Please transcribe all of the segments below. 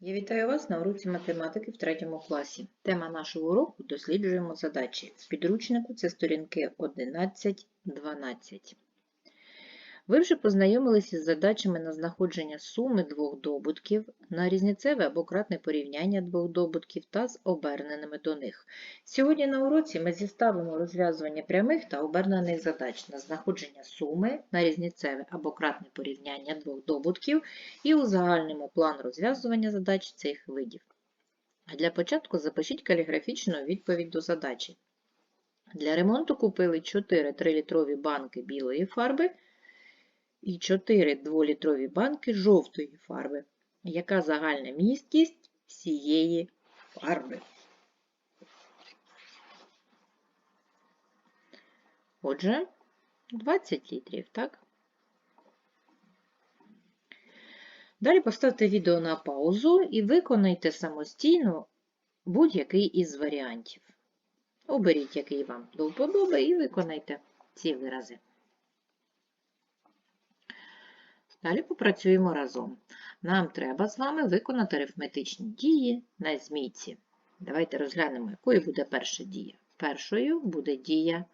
Я вітаю вас на уроці математики в третьому класі. Тема нашого уроку досліджуємо задачі. В підручнику це сторінки 11-12. Ви вже познайомилися з задачами на знаходження суми двох добутків, на різницеве або кратне порівняння двох добутків та з оберненими до них. Сьогодні на уроці ми зіставимо розв'язування прямих та обернених задач на знаходження суми, на різницеве або кратне порівняння двох добутків і узагальнимо план розв'язування задач цих видів. А для початку запишіть каліграфічну відповідь до задачі. Для ремонту купили 4 3-літрові банки білої фарби і 4 2-літрові банки жовтої фарби. Яка загальна місткість всієї фарби? Отже, 20 літрів, так? Далі поставте відео на паузу і виконайте самостійно будь-який із варіантів. Оберіть, який вам до вподоби, і виконайте ці вирази. Далі попрацюємо разом. Нам треба з вами виконати арифметичні дії на змійці. Давайте розглянемо, якою буде перша дія. Першою буде дія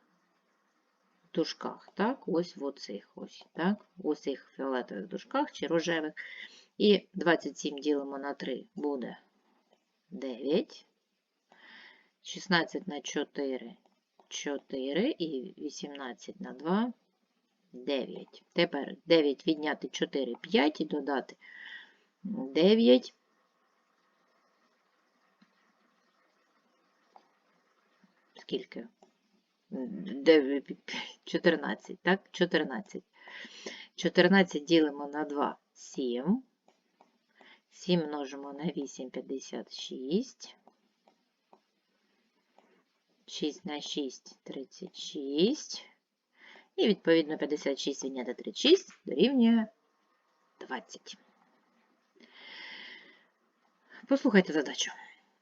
в дужках. Так, ось в оцих ось, так, в оцих фіолетових дужках чи рожевих. І 27 ділимо на 3 буде 9. 16 на 4 4 і 18 на 2 9. Тепер 9 відняти 4 5 і додати 9. Скільки? 14, так? 14. 14 ділимо на 2 7. 7 множимо на 8 56. 6 на 6 36. І, відповідно, 56 відняти 36 дорівнює 20. Послухайте задачу.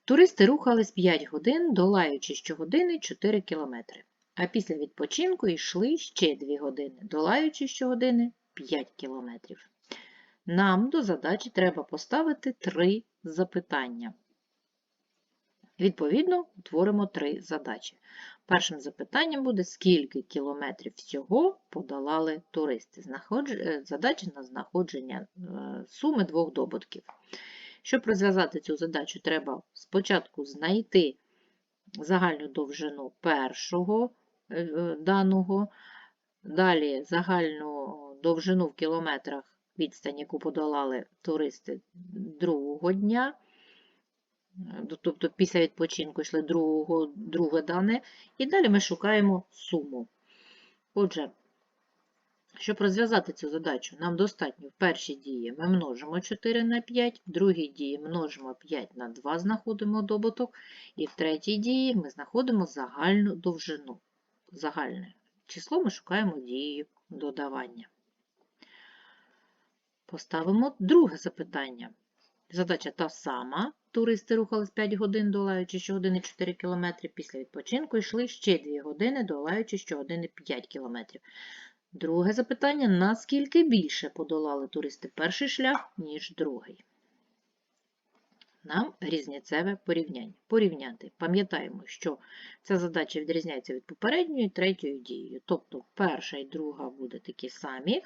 Туристи рухались 5 годин, долаючи щогодини 4 кілометри. А після відпочинку йшли ще 2 години, долаючи щогодини 5 кілометрів. Нам до задачі треба поставити 3 запитання. Відповідно, утворимо 3 задачі. Першим запитанням буде, скільки кілометрів всього подолали туристи. Задача на знаходження суми двох добутків. Щоб розв'язати цю задачу, треба спочатку знайти загальну довжину першого даного, далі загальну довжину в кілометрах відстань, яку подолали туристи другого дня. Тобто після відпочинку йшли другого, друге дане, і далі ми шукаємо суму. Отже, щоб розв'язати цю задачу, нам достатньо в першій дії ми множимо 4 на 5, в другій дії множимо 5 на 2, знаходимо добуток, і в третій дії ми знаходимо загальну довжину. Загальне число ми шукаємо дією додавання. Поставимо друге запитання. Задача та сама. Туристи рухались 5 годин, долаючи щогодини 4 км. Після відпочинку йшли ще 2 години, долаючи щогодини 5 км. Друге запитання: наскільки більше подолали туристи перший шлях, ніж другий? Нам різницеве порівняння. Порівняти. Пам'ятаємо, що ця задача відрізняється від попередньої третьої дією. Тобто перша і друга буде такі самі,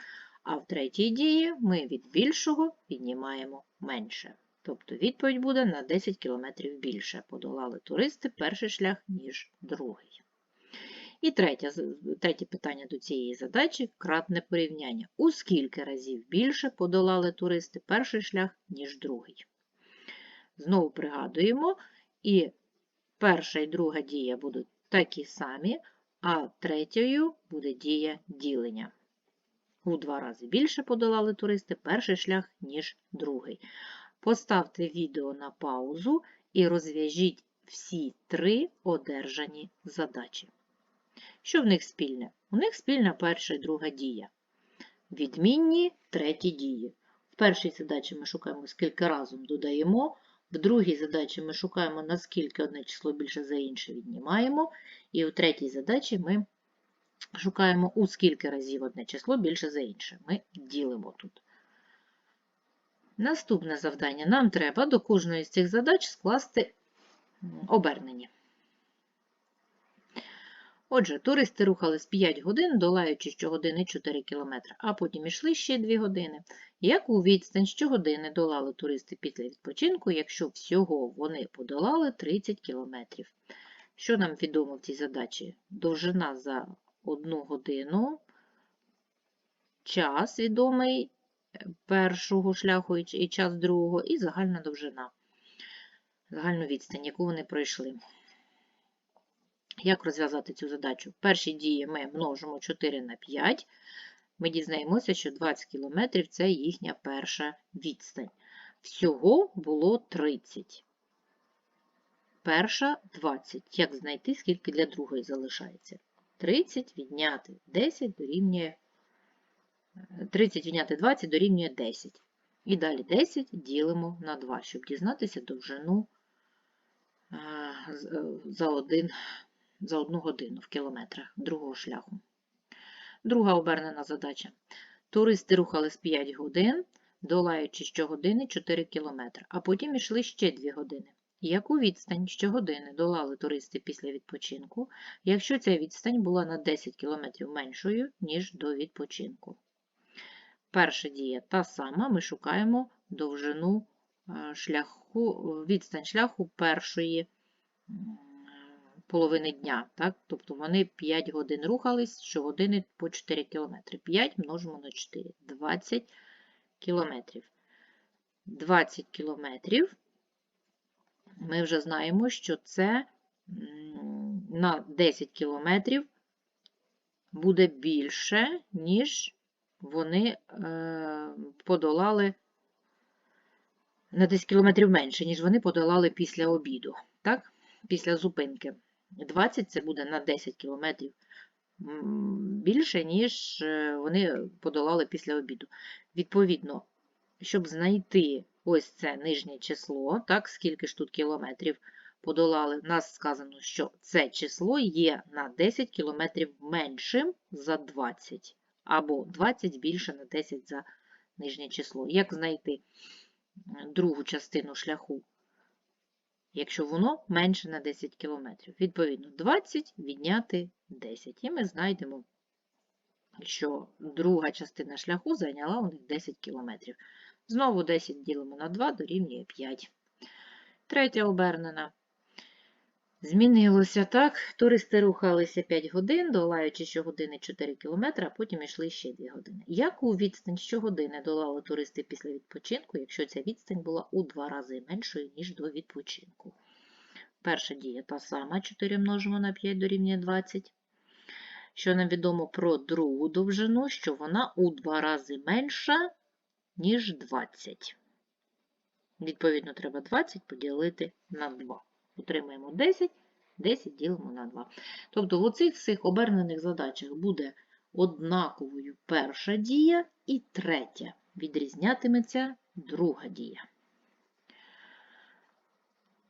а в третій дії ми від більшого піднімаємо менше. Тобто відповідь буде на 10 км більше. Подолали туристи перший шлях, ніж другий. І третє, третє питання до цієї задачі кратне порівняння. У скільки разів більше подолали туристи перший шлях, ніж другий. Знову пригадуємо, і перша і друга дія будуть такі самі, а третьою буде дія ділення. У два рази більше подолали туристи перший шлях, ніж другий. Поставте відео на паузу і розв'яжіть всі три одержані задачі. Що в них спільне? У них спільна перша і друга дія. Відмінні треті дії. В першій задачі ми шукаємо, скільки разом додаємо, в другій задачі ми шукаємо, наскільки одне число більше за інше віднімаємо. І у третій задачі ми шукаємо, у скільки разів одне число більше за інше. Ми ділимо тут. Наступне завдання. Нам треба до кожної з цих задач скласти обернення. Отже, туристи рухались 5 годин, долаючи щогодини 4 км, а потім йшли ще 2 години. Яку відстань щогодини долали туристи після відпочинку, якщо всього вони подолали 30 км? Що нам відомо в цій задачі? Довжина за 1 годину, час відомий е, першого шляху і час другого, і загальна довжина, загальну відстань, яку вони пройшли. Як розв'язати цю задачу? В першій дії ми множимо 4 на 5. Ми дізнаємося, що 20 км – це їхня перша відстань. Всього було 30. Перша 20. Як знайти, скільки для другої залишається? 30 відняти 10 дорівнює е, 30 відняти 20 дорівнює 10. І далі 10 ділимо на 2, щоб дізнатися довжину е, е, за, один, за одну годину в кілометрах другого шляху. Друга обернена задача. Туристи рухались 5 годин, долаючи щогодини 4 км, а потім йшли ще 2 години. Яку відстань щогодини долали туристи після відпочинку, якщо ця відстань була на 10 км меншою, ніж до відпочинку? Перша дія та сама, ми шукаємо довжину е, шляху, відстань шляху першої половини дня. Так? Тобто вони 5 годин рухались, щогодини по 4 км. 5 множимо на 4 – 20 км. 20 кілометрів ми вже знаємо, що це на 10 кілометрів буде більше, ніж вони е, подолали на 10 кілометрів менше, ніж вони подолали після обіду, так? після зупинки. 20 це буде на 10 кілометрів більше, ніж е, вони подолали після обіду. Відповідно, щоб знайти ось це нижнє число, так, скільки ж тут кілометрів подолали, нас сказано, що це число є на 10 кілометрів меншим за 20, або 20 більше на 10 за нижнє число. Як знайти другу частину шляху, якщо воно менше на 10 кілометрів? Відповідно, 20 відняти 10. І ми знайдемо, що друга частина шляху зайняла у них 10 кілометрів. Знову 10 ділимо на 2 дорівнює 5. Третя обернена. Змінилося так. Туристи рухалися 5 годин, долаючи щогодини 4 км, а потім йшли ще 2 години. Яку відстань щогодини долали туристи після відпочинку, якщо ця відстань була у 2 рази меншою, ніж до відпочинку? Перша дія та сама, 4 множимо на 5 дорівнює 20. Що нам відомо про другу довжину, що вона у 2 рази менша, ніж 20. Відповідно, треба 20 поділити на 2. Отримаємо 10, 10 ділимо на 2. Тобто в оцих всіх обернених задачах буде однаковою перша дія і третя. Відрізнятиметься друга дія.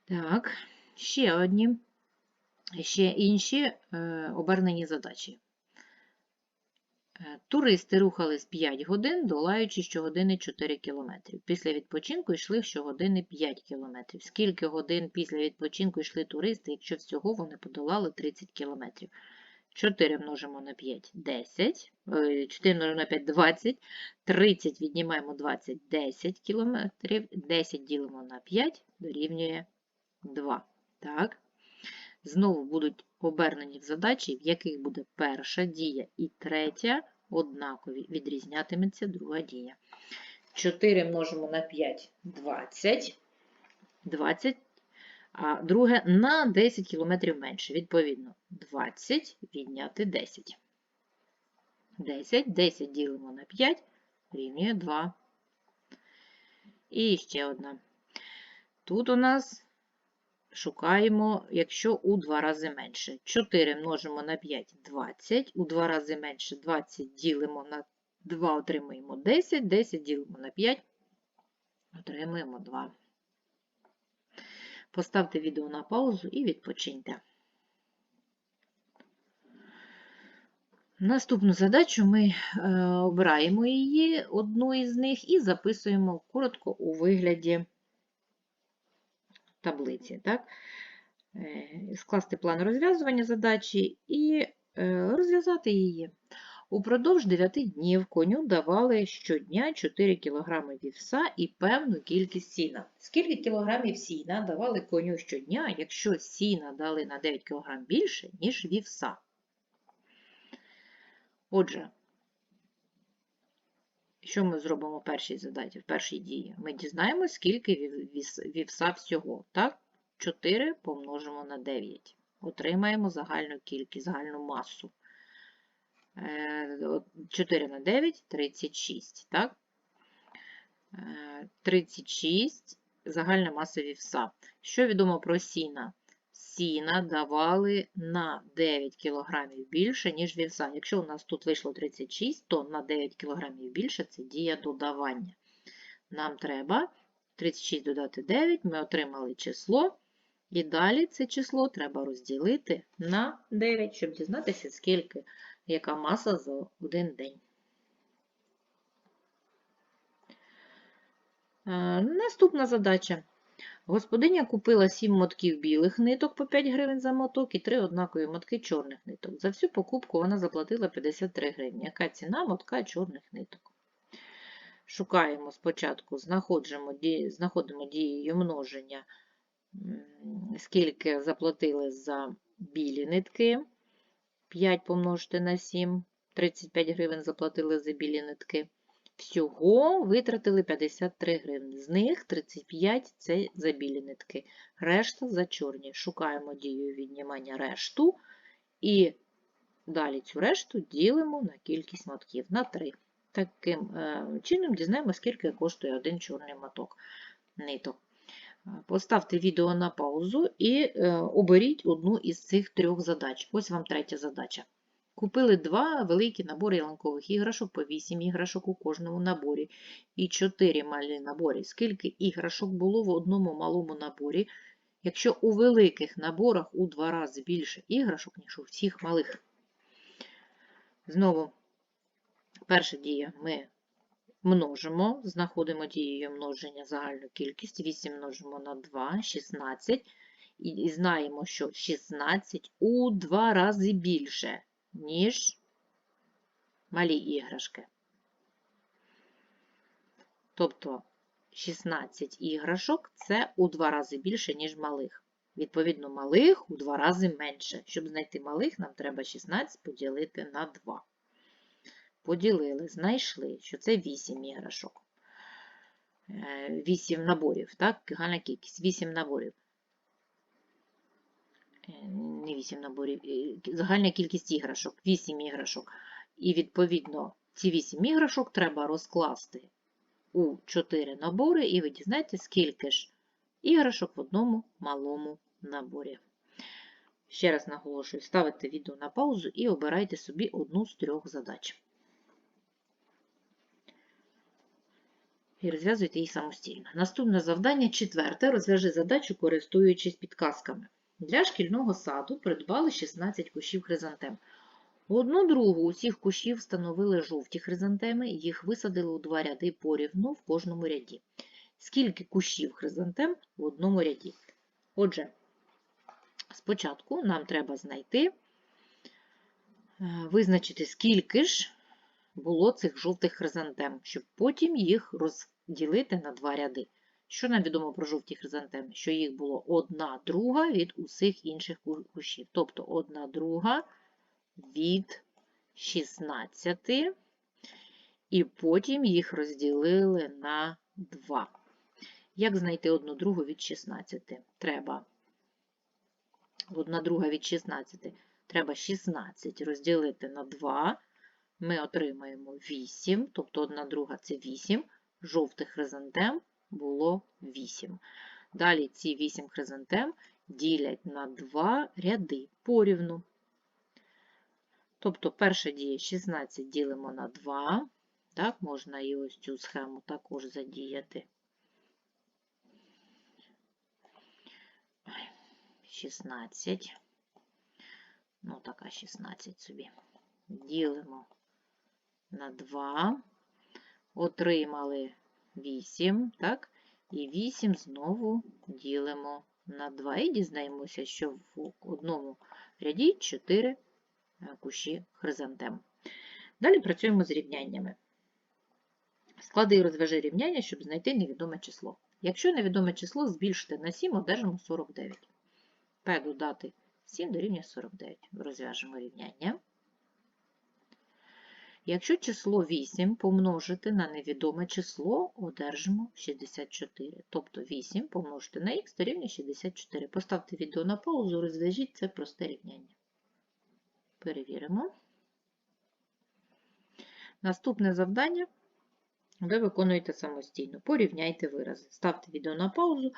Так, ще одні, ще інші е, обернені задачі. Е, Туристи рухались 5 годин, долаючи щогодини 4 км. Після відпочинку йшли щогодини 5 км. Скільки годин після відпочинку йшли туристи, якщо всього вони подолали 30 км? 4 множимо на 5 – 10, е, 4 множимо на 5 – 20, 30 віднімаємо 20 – 10 км, 10 ділимо на 5 дорівнює 2. Так. Знову будуть обернені в задачі, в яких буде перша дія і третя однакові. Відрізнятиметься друга дія. 4 множимо на 5 – 20. 20. А друге на 10 км менше. Відповідно, 20 відняти 10. 10. 10 ділимо на 5 рівнює 2. І ще одна. Тут у нас шукаємо, якщо у 2 рази менше. 4 множимо на 5 – 20. У 2 рази менше 20 ділимо на 2, отримуємо 10. 10 ділимо на 5, отримуємо 2. Поставте відео на паузу і відпочиньте. Наступну задачу ми е, обираємо її, одну із них, і записуємо коротко у вигляді таблиці. Так? Е, Скласти план розв'язування задачі і е, розв'язати її. Упродовж 9 днів коню давали щодня 4 кг вівса і певну кількість сіна. Скільки кілограмів сіна давали коню щодня, якщо сіна дали на 9 кг більше, ніж вівса? Отже, що ми зробимо в першій задачі, в першій дії? Ми дізнаємося, скільки вівса всього. Так? 4 помножимо на 9. Отримаємо загальну кількість, загальну масу. Е, 4 на 9 – 36. Так? Е, 36 загальна маса вівса. Що відомо про сіна? Сіна давали на 9 кг більше, ніж вівса. Якщо у нас тут вийшло 36, то на 9 кг більше це дія додавання. Нам треба 36 додати 9, ми отримали число. І далі це число треба розділити на 9, щоб дізнатися, скільки, яка маса за один день. Е, Наступна задача. Господиня купила 7 мотків білих ниток по 5 гривень за моток і 3 однакові мотки чорних ниток. За всю покупку вона заплатила 53 гривні. Яка ціна мотка чорних ниток? Шукаємо спочатку, знаходимо, дією множення, скільки заплатили за білі нитки. 5 помножити на 7, 35 гривень заплатили за білі нитки. Всього витратили 53 гривні. З них 35 це за білі нитки, решта за чорні. Шукаємо дію віднімання решту і далі цю решту ділимо на кількість мотків на 3. Таким е, чином дізнаємося, скільки коштує один чорний моток ниток. Е, Поставте відео на паузу і е, оберіть одну із цих трьох задач. Ось вам третя задача. Купили два великі набори ялинкових іграшок по 8 іграшок у кожному наборі і 4 малі набори. Скільки іграшок було в одному малому наборі, якщо у великих наборах у два рази більше іграшок, ніж у всіх малих? Знову, перша дія ми множимо, знаходимо дією множення загальну кількість, 8 множимо на 2, 16, і, знаємо, що 16 у два рази більше, ніж малі іграшки. Тобто 16 іграшок це у два рази більше, ніж малих. Відповідно, малих у два рази менше. Щоб знайти малих, нам треба 16 поділити на 2. Поділили, знайшли, що це 8 іграшок. 8 наборів, так? Загальна кількість 8 наборів. Е, Не 8 наборів, е, загальна кількість іграшок, 8 іграшок. І відповідно ці 8 іграшок треба розкласти у 4 набори, і ви дізнаєтесь, скільки ж іграшок в одному малому наборі. Ще раз наголошую, ставите відео на паузу і обирайте собі одну з трьох задач. І розв'язуйте їх самостійно. Наступне завдання четверте. Розв'яжи задачу, користуючись підказками. Для шкільного саду придбали 16 кущів хризантем. Одну другу усіх кущів встановили жовті хризантеми, їх висадили у два ряди порівну в кожному ряді. Скільки кущів хризантем в одному ряді? Отже, спочатку нам треба знайти, е, визначити, скільки ж було цих жовтих хризантем, щоб потім їх розділити на два ряди. Що нам відомо про жовті хризантеми? Що їх було одна друга від усіх інших ку- кущів. Тобто одна друга від 16, і потім їх розділили на 2. Як знайти одну другу від 16? Треба одна друга від 16. Треба 16 розділити на 2. Ми отримаємо 8, тобто одна друга це 8. Жовтих хризантем було 8. Далі ці 8 хризантем ділять на 2 ряди порівну. Тобто перша дія 16 ділимо на 2. Так, можна і ось цю схему також задіяти. Ой, 16. Ну, така 16 собі. ділимо на 2, отримали 8, так? І 8 знову ділимо на 2. І дізнаємося, що в одному ряді 4 кущі хризантем. Далі працюємо з рівняннями. Склади і розв'яжи рівняння, щоб знайти невідоме число. Якщо невідоме число збільшити на 7, одержимо 49. P додати 7 дорівнює 49. Розв'яжемо рівняння. Якщо число 8 помножити на невідоме число, одержимо 64. Тобто 8 помножити на х дорівнює 64. Поставте відео на паузу, розв'яжіть це просте рівняння. Перевіримо. Наступне завдання ви виконуєте самостійно. Порівняйте вирази. Ставте відео на паузу,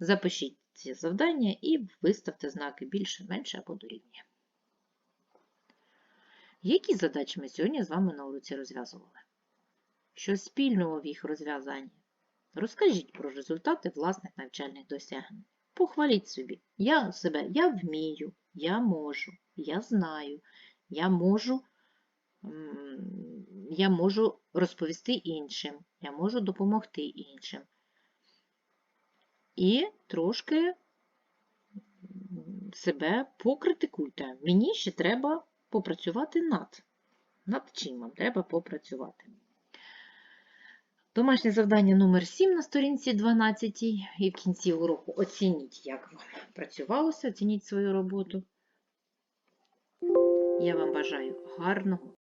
запишіть ці завдання і виставте знаки більше, менше або дорівнює. Які задачі ми сьогодні з вами на уроці розв'язували? Що спільного в їх розв'язанні? Розкажіть про результати власних навчальних досягнень. Похваліть собі. Я себе, я вмію, я можу, я знаю, я можу, я можу розповісти іншим, я можу допомогти іншим. І трошки себе покритикуйте. Мені ще треба попрацювати над. Над чим вам треба попрацювати. Домашнє завдання номер 7 на сторінці 12 і в кінці уроку оцініть, як вам працювалося, оцініть свою роботу. Я вам бажаю гарного